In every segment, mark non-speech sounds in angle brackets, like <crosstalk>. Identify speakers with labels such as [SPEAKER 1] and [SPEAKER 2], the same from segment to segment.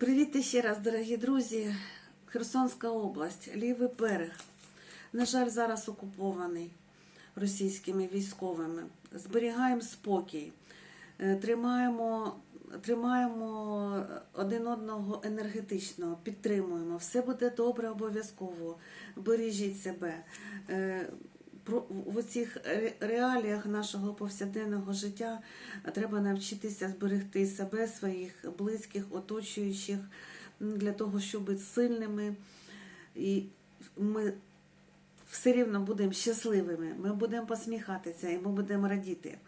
[SPEAKER 1] Привіт ще раз, дорогі друзі. Херсонська область, лівий берег. На жаль, зараз окупований російськими військовими. Зберігаємо спокій, е, тримаємо, тримаємо один одного енергетично, підтримуємо. Все буде добре обов'язково. Бережіть себе. В цих реаліях нашого повсякденного життя треба навчитися зберегти себе, своїх близьких, оточуючих, для того, щоб бути сильними. І ми все рівно будемо щасливими, ми будемо посміхатися і ми будемо радіти.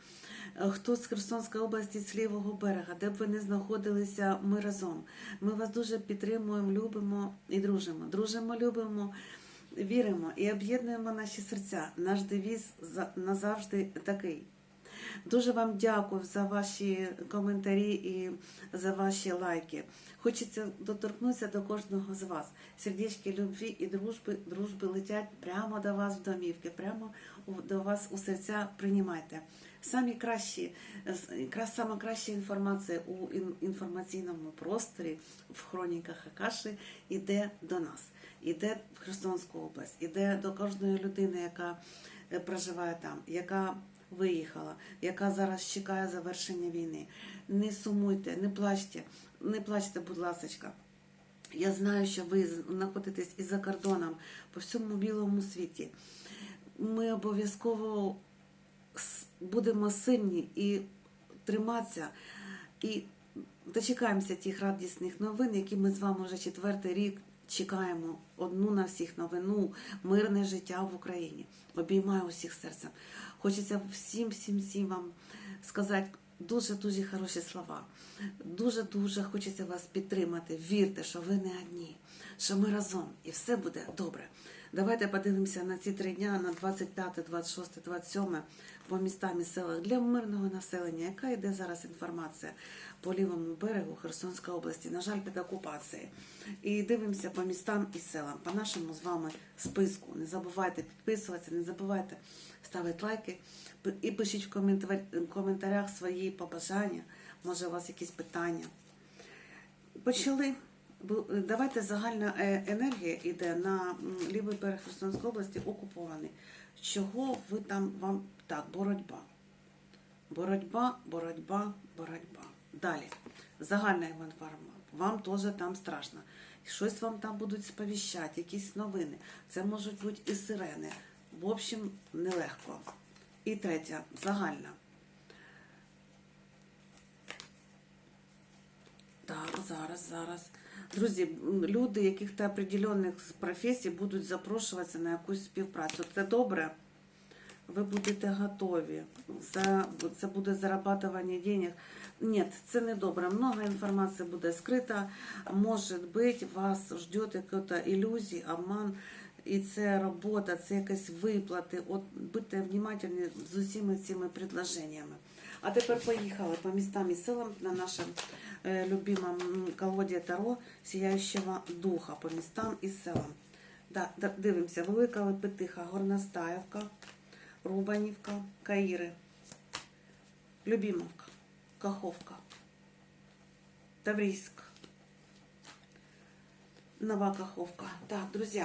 [SPEAKER 1] Е, Хто з Херсонської області, з лівого берега, де б ви не знаходилися, ми разом. Ми вас дуже підтримуємо, любимо і дружимо. Дружимо, любимо, віримо і об'єднуємо наші серця. Наш девіз назавжди такий. Дуже вам дякую за ваші коментарі і за ваші лайки. Хочеться доторкнутися до кожного з вас. Сердечки любві і дружби, дружби летять прямо до вас в домівки, прямо до вас у серця приймайте. Самі кращі, якраз сама краща інформація у інформаційному просторі в хроніках Акаші іде до нас, іде в Херсонську область, іде до кожної людини, яка е, проживає там, яка виїхала, яка зараз чекає завершення війни. Не сумуйте, не плачте, не плачте, будь ласка. Я знаю, що ви знаходитесь і за кордоном по всьому білому світі. Ми обов'язково будемо сильні і триматися, і дочекаємося тих радісних новин, які ми з вами вже четвертий рік чекаємо. Одну на всіх новину, мирне життя в Україні. Обіймаю усіх серцем. Хочеться всім, всім, всім вам сказати дуже-дуже хороші слова. Дуже-дуже хочеться вас підтримати. Вірте, що ви не одні, що ми разом і все буде добре. Давайте подивимося на ці три дня, на 25, 26, 27 по містам і селах для мирного населення. Яка йде зараз інформація по лівому берегу Херсонської області? На жаль, під окупацією. І дивимося по містам і селам, по нашому з вами списку. Не забувайте підписуватися, не забувайте ставити лайки і пишіть в коментарях свої побажання. Може, у вас якісь питання. Почали. Давайте загальна е, енергія йде на лівий берег Херсонської області окупований. Чого ви там вам так, боротьба. Боротьба, боротьба, боротьба. Далі. Загальна інформація. Вам теж там страшно. Щось вам там будуть сповіщати, якісь новини. Це можуть бути і сирени. В общем, нелегко. І третя, загальна. Так, зараз, зараз. Друзі, люди яких-то определених професій будуть запрошуватися на якусь співпрацю. Це добре. Ви будете готові. За, це буде зарабатування денег. Ні, це не добре. Много інформації буде скрита. Може бути, вас ждет якась ілюзія, обман. І це робота, це якась виплати. От будьте внимательні з усіма цими предложеннями. А тепер поїхали по містам і селам на нашому е, любимом колоді Таро Сіяючого Духа по містам і селам. Да, дивимося, Велика Лепетиха, Горностаївка, Рубанівка, Каїри, Любімовка, Каховка, Таврійськ, Нова Каховка. Так, друзі,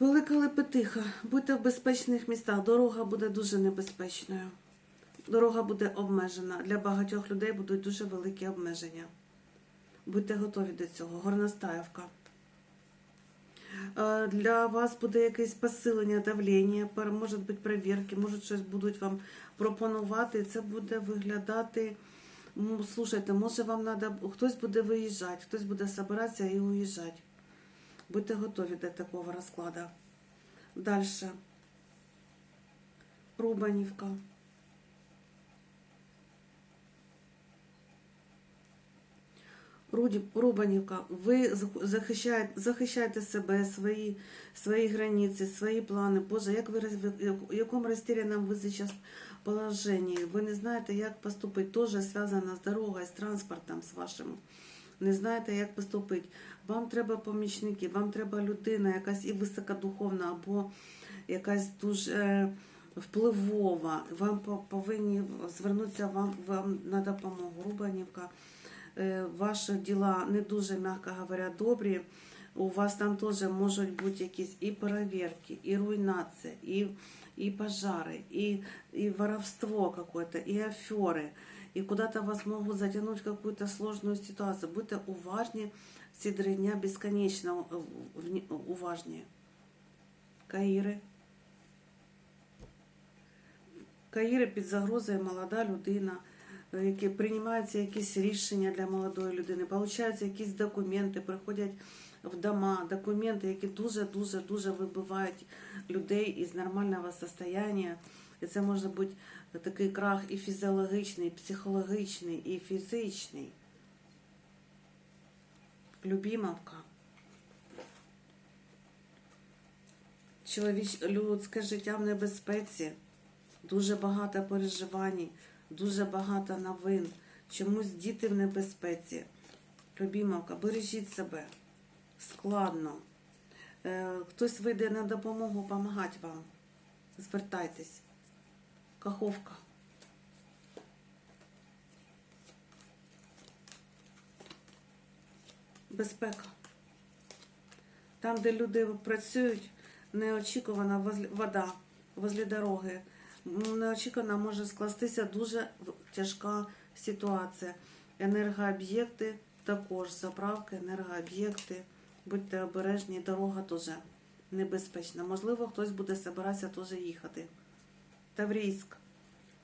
[SPEAKER 1] Велика Лепетиха, будьте в безпечних містах. Дорога буде дуже небезпечною. Дорога буде обмежена. Для багатьох людей будуть дуже великі обмеження. Будьте готові до цього. Горностаївка. Е, Для вас буде якесь посилення давлення, може бути перевірки, може щось будуть вам пропонувати. Це буде виглядати. Слушайте, може вам треба, хтось буде виїжджати, хтось буде збиратися і уїжджати. Будьте готові до такого розкладу. Далі. Рубанівка. Рубанівка, ви захищаєте, захищаєте себе, свої, свої границі, свої плани. Боже, як ви в якому розтеряному ви зараз положенні? Ви не знаєте, як поступити. Тоже зв'язано з дорогою, з транспортом, з вашим. Не знаєте, як поступити. Вам треба помічники, вам треба людина, якась і високодуховна, або якась дуже е, впливова. Вам повинні звернутися вам, вам на допомогу. Рубанівка. Е, ваші діла не дуже, м'яко говоря, добрі. У вас там теж можуть бути якісь і перевірки, і руйнація, і, і пожари, і, і воровство какое-то, и аферы. И куда-то вас могут затянуть в какую-то сложную ситуацию. Будьте уважні ці три дня безконечно вні- уважні. Каїри. Каїри під загрозою молода людина, е, які приймаються якісь рішення для молодої людини, получаються якісь документи, приходять в дома, документи, які дуже-дуже дуже вибивають людей із нормального состояння. І це може бути такий крах і фізіологічний, і психологічний, і фізичний. Любімовка. Чоловіч, людське життя в небезпеці, дуже багато переживань, дуже багато новин. Чомусь діти в небезпеці. Любімовка, бережіть себе. Складно. Е, Хтось вийде на допомогу, допомагати вам. Звертайтесь. Каховка. Безпека. Там, де люди працюють, неочікувана вода возле дороги. М, може скластися дуже тяжка ситуація. Енергооб'єкти також, заправки, енергооб'єкти. Будьте обережні, дорога теж небезпечна. Можливо, хтось буде збиратися теж їхати. Таврійськ.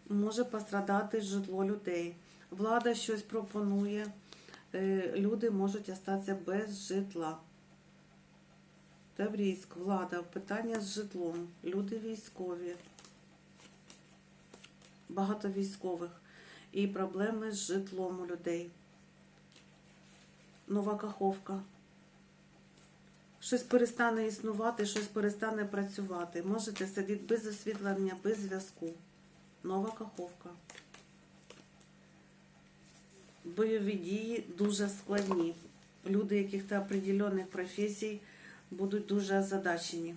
[SPEAKER 1] Може пострадати житло людей. Влада щось пропонує. Е, Люди можуть остатися без житла. Таврійськ, влада, питання з житлом. Люди військові. Багато військових. І проблеми з житлом у людей. Нова Каховка. Щось перестане існувати, щось перестане працювати. Можете сидіти без освітлення, без зв'язку. Нова Каховка. Бойові дії дуже складні. Люди яких-то определених професій будуть дуже озадачені.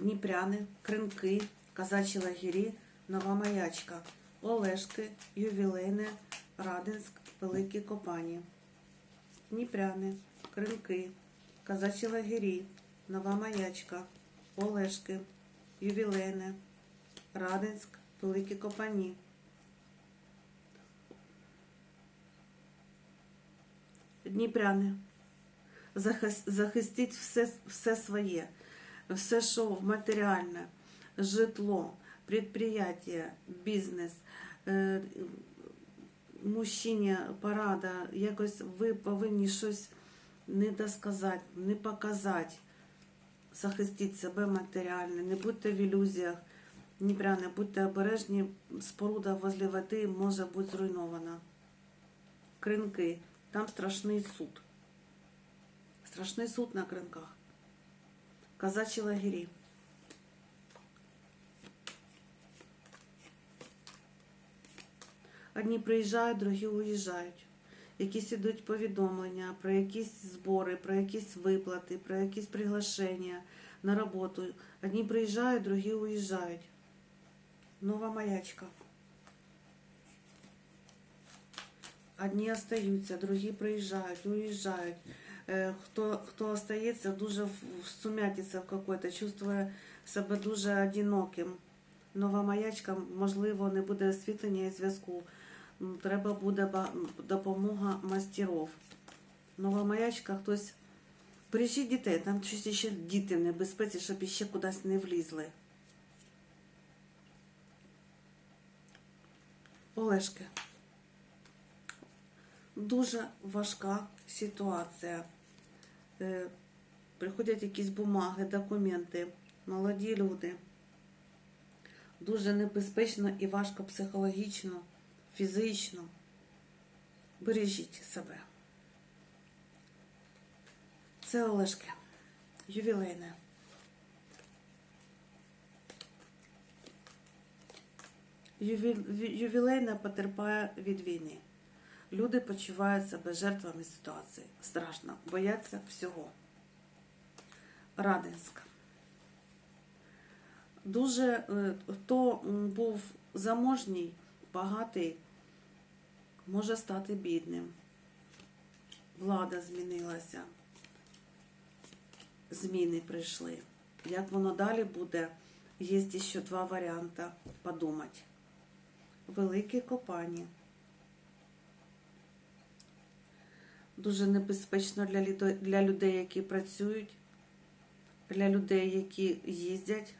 [SPEAKER 1] Дніпряни, Кринки, Казачі лагері, Нова Маячка, Олешки, Ювілейне, Радинськ, Великі Копані. Дніпряни, Кринки, Казачі лагері, Нова Маячка, Олешки, Ювілейне, Радинськ, Великі Копані. Дніпряни. Захистіть все, все своє, все, що матеріальне, житло, предприятие, бізнес, е, мужчині порада, якось ви повинні щось не досказати, не показати. Захистіть себе матеріально, не будьте в ілюзіях, Дніпряни, будьте обережні, споруда возле води може бути зруйнована. Кринки, там страшний суд. Страшний суд на кринках. Казачі лагері. Одні приїжджають, другі уїжджають. Якісь ідуть повідомлення про якісь збори, про якісь виплати, про якісь приглашення на роботу. Одні приїжджають, другі уїжджають. Нова маячка. Одні остаються, другі приїжджають, уїжджають. Е, Хто, хто остається, дуже в- в в какой-то, чувствує себе дуже одиноким. Нова маячка, можливо, не буде освітлення і зв'язку. Треба буде допомога мастеров. Нова маячка, хтось. Бережіть дітей, там щось ще діти в небезпеці, щоб іще кудись не влізли. Олешки. Дуже важка ситуація. Е, Приходять якісь бумаги, документи, молоді люди. Дуже небезпечно і важко психологічно, фізично. Бережіть себе. Це Олешки. Ювілейне. Юві- Ювілейне потерпає від війни. Люди почувають себе жертвами ситуації. Страшно, бояться всього. Радинськ. Дуже е, хто був заможній, багатий, може стати бідним. Влада змінилася. Зміни прийшли. Як воно далі буде, є ще два варіанти подумати. Великі копання. Дуже небезпечно для, для людей, які працюють, для людей, які їздять.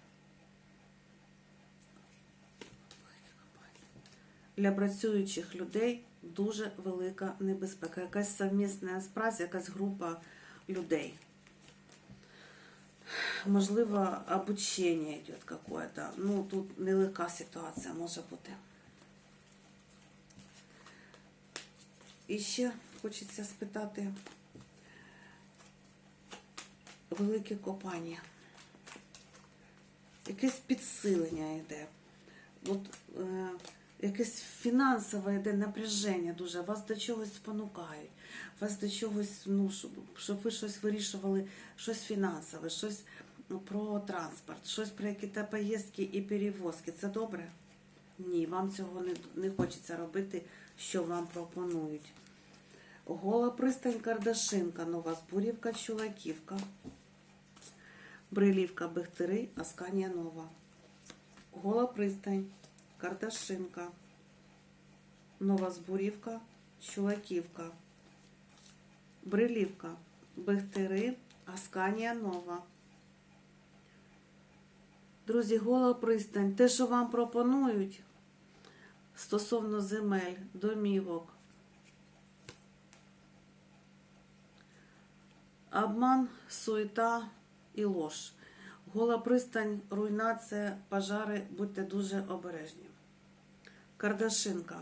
[SPEAKER 1] Для працюючих людей дуже велика небезпека. Якась совмісна спраця, якась група людей. Можливо, обучення йде какое-то. Ну, тут нелегка ситуація може бути. І ще хочеться спитати велике копання. Якесь підсилення йде. От, е, якесь фінансове йде напряження дуже, вас до чогось спонукають, вас до чогось, ну, щоб, щоб ви щось вирішували, щось фінансове, щось ну, про транспорт, щось про якісь поїздки і перевозки. Це добре? Ні, вам цього не, не хочеться робити, що вам пропонують. Гола пристань Кардашинка, Нова Збурівка, Чулаківка, Брилівка, Бехтери, Асканія Нова. Гола пристань, Кардашинка, Нова Збурівка, Чулаківка, Брилівка, Бехтери, Асканія Нова. Друзі, гола пристань. Те, що вам пропонують стосовно земель, домівок. Обман, суета і лож. Гола пристань, руйнація, пожари, будьте дуже обережні. Кардашинка.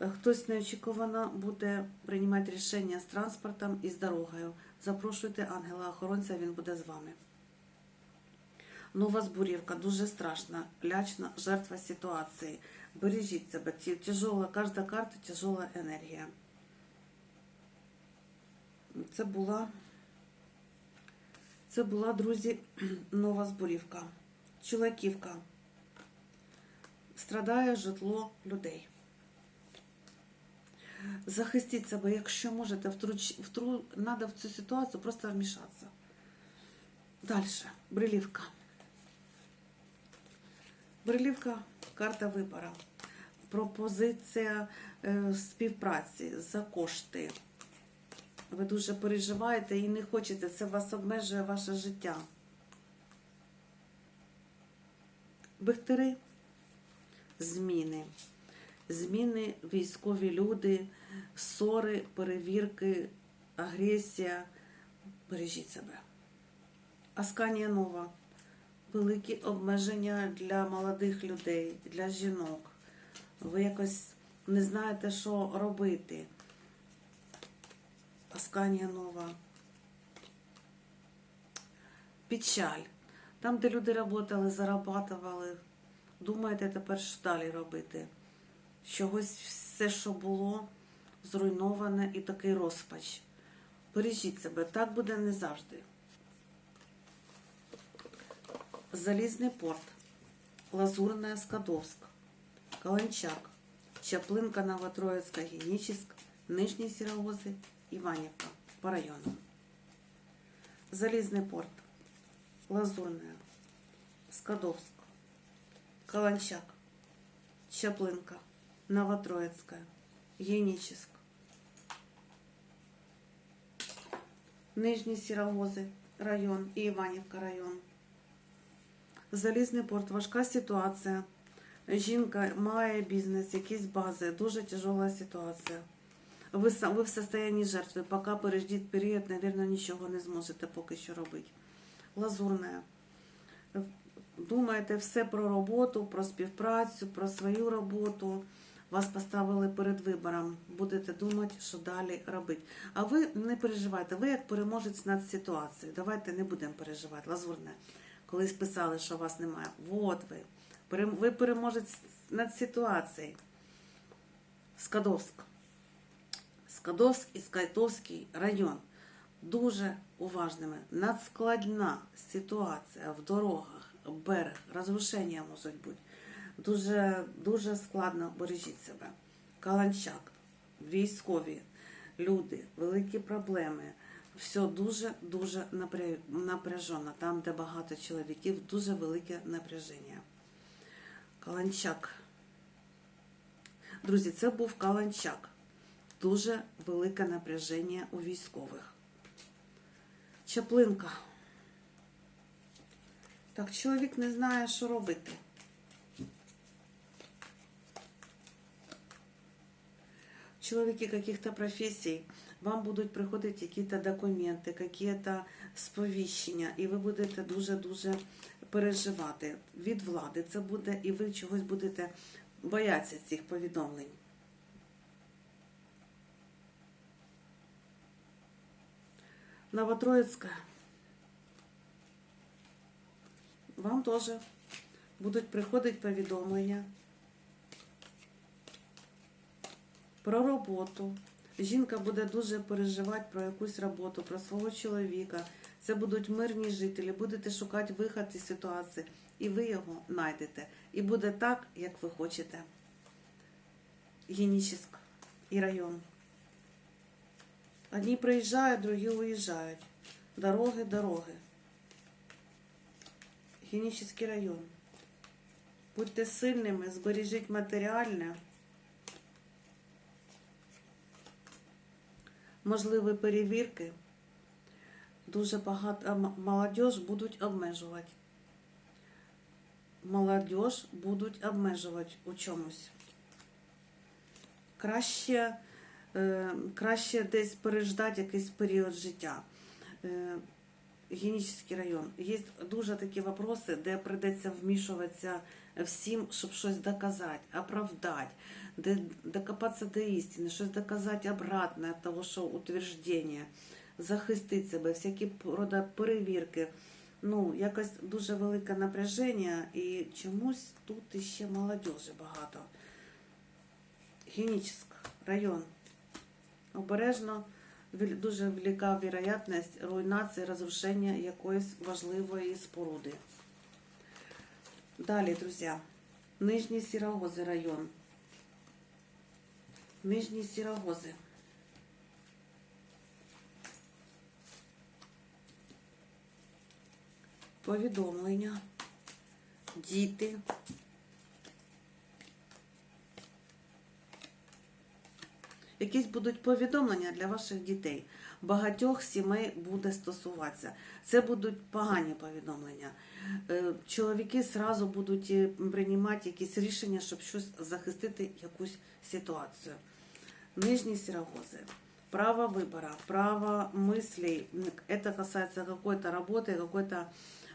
[SPEAKER 1] Хтось неочікувано буде приймати рішення з транспортом і з дорогою. Запрошуйте ангела-охоронця, він буде з вами. Нова Збурівка, дуже страшна, лячна, жертва ситуації. Бережіть себе, тяжола, кожна карта тяжола енергія. Це була, це була, друзі, <clears throat> Нова Збурівка. Чулаківка. Страдає житло людей. Захистіть себе, якщо можете, втруч, втру, надо в цю ситуацію просто вмішатися. Далі. Брилівка. Брилівка карта вибору. Пропозиція е, співпраці за кошти. Ви дуже переживаєте і не хочете, це вас обмежує ваше життя. Бехтери зміни. Зміни, військові люди, ссори, перевірки, агресія. Бережіть себе. Асканія нова. Великі обмеження для молодих людей, для жінок. Ви якось не знаєте, що робити. Асканія нова. Печаль. Там, де люди працювали, зарабатували. Думаєте тепер, що далі робити? Чогось все, що було, зруйноване і такий розпач. Бережіть себе, так буде не завжди. Залізний порт, Лазурная Скадовск, Каланчак, Чаплинка Новотроицка, Геническ, Нижні Сірогози, Іванівка по району. Залізний порт, Лазурная, Скадовск, Каланчак, Чаплинка, Новотроицкая, Геническ, Нижні Сірогози район і Іванівка район. Залізний порт, важка ситуація. Жінка має бізнес, якісь бази, дуже тяжела ситуація. Ви, ви в состоянні жертви, поки переждіть період, мабуть, нічого не зможете поки що робити. Лазурне. Думаєте все про роботу, про співпрацю, про свою роботу. Вас поставили перед вибором. Будете думати, що далі робити. А ви не переживайте, ви як переможець над ситуацією. Давайте не будемо переживати. Лазурне. Колись писали, що вас немає. Вот ви. Ви переможець над ситуацією. Скадовськ. Скадовськ і Скайтовський район. Дуже уважними. Надскладна ситуація в дорогах, берег, розрушення можуть бути. Дуже, дуже складно бережіть себе. Каланчак, військові, люди, великі проблеми. Все дуже-дуже напряжено. Там, де багато чоловіків, дуже велике напряження. Каланчак. Друзі, це був Каланчак. Дуже велике напряження у військових. Чаплинка. Так, чоловік не знає, що робити. Чоловіки каких-то професій, вам будуть приходити якісь документи, якісь сповіщення, і ви будете дуже-дуже переживати від влади. Це буде, і ви чогось будете боятися цих повідомлень. Новотроїцька. Вам теж будуть приходити повідомлення про роботу. Жінка буде дуже переживати про якусь роботу, про свого чоловіка. Це будуть мирні жителі, будете шукати вихід із ситуації, і ви його знайдете. І буде так, як ви хочете. Генічеськ і район. Одні приїжджають, другі уїжджають. Дороги, дороги. Генічеський район. Будьте сильними, збережіть матеріальне. Можливі перевірки. Дуже багато молодіж будуть обмежувати. Молодіж будуть обмежувати у чомусь. Краще, краще десь переждати якийсь період життя. Е, Генічний район. Є дуже такі вопроси, де прийдеться вмішуватися всім, щоб щось доказати, оправдати, де докопатися до істини, щось доказати обратне від того, що утвердження, захистити себе, всякі рода перевірки. Ну, якось дуже велике напряження і чомусь тут іще молодежі багато. Генічний район. Обережно дуже велика вероятність руйнації, розрушення якоїсь важливої споруди. Далі, друзі, Нижні Сірогози район. Нижні Сірогози. Повідомлення. Діти. Якісь будуть повідомлення для ваших дітей. Багатьох сімей буде стосуватися. Це будуть погані повідомлення. Е, Чоловіки зразу будуть е, приймати якісь рішення, щоб щось захистити якусь ситуацію. Нижні сирогози. Право выбора, право мыслей. Это касается какой-то работы, какой-то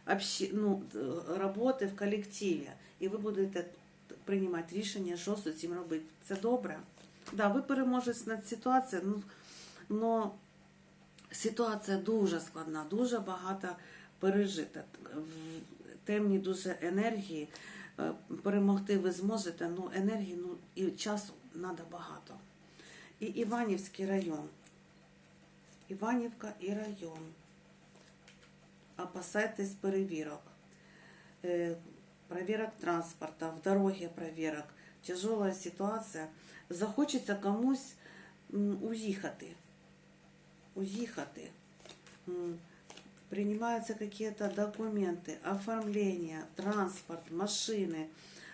[SPEAKER 1] обще... ну, э, роботи в колективі. І ви будете приймати рішення, що з цим робити. Це добре. Да, ви переможете над ситуацією, ну, но ситуація дуже складна, дуже багато пережита. Темні дуже енергії е, перемогти ви зможете, ну енергії ну, і часу треба багато. І Іванівський район. Іванівка і район. Опасайтесь перевірок. Е, Проверок транспорта, в дороге проверок. Тяжелая ситуація. Захочеться комусь м, уїхати. Уїхати. М, Принимаются какие-то документы, оформление, транспорт, машины.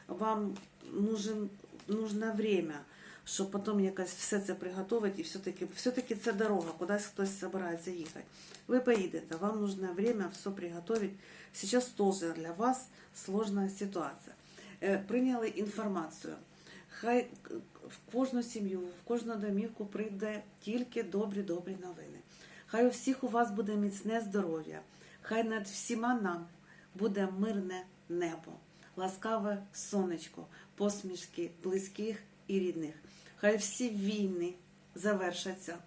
[SPEAKER 1] Вам нужен, нужно время, щоб потім якось все це приготувати і все-таки все-таки це дорога, кудись хтось збирається їхати. Ви поїдете, вам нужно время все приготовить. Сейчас тоже для вас сложна ситуація. Е, Прийняли інформацію. Хай в кожну сім'ю, в кожну домівку прийде тільки добрі-добрі новини. Хай у всіх у вас буде міцне здоров'я, хай над всіма нам буде мирне небо, ласкаве сонечко, посмішки близьких і рідних. Хай всі війни завершаться,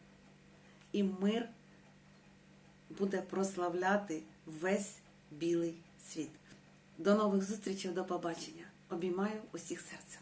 [SPEAKER 1] і мир буде прославляти весь білий світ. До нових зустрічей, до побачення. Обіймаю усіх серцем.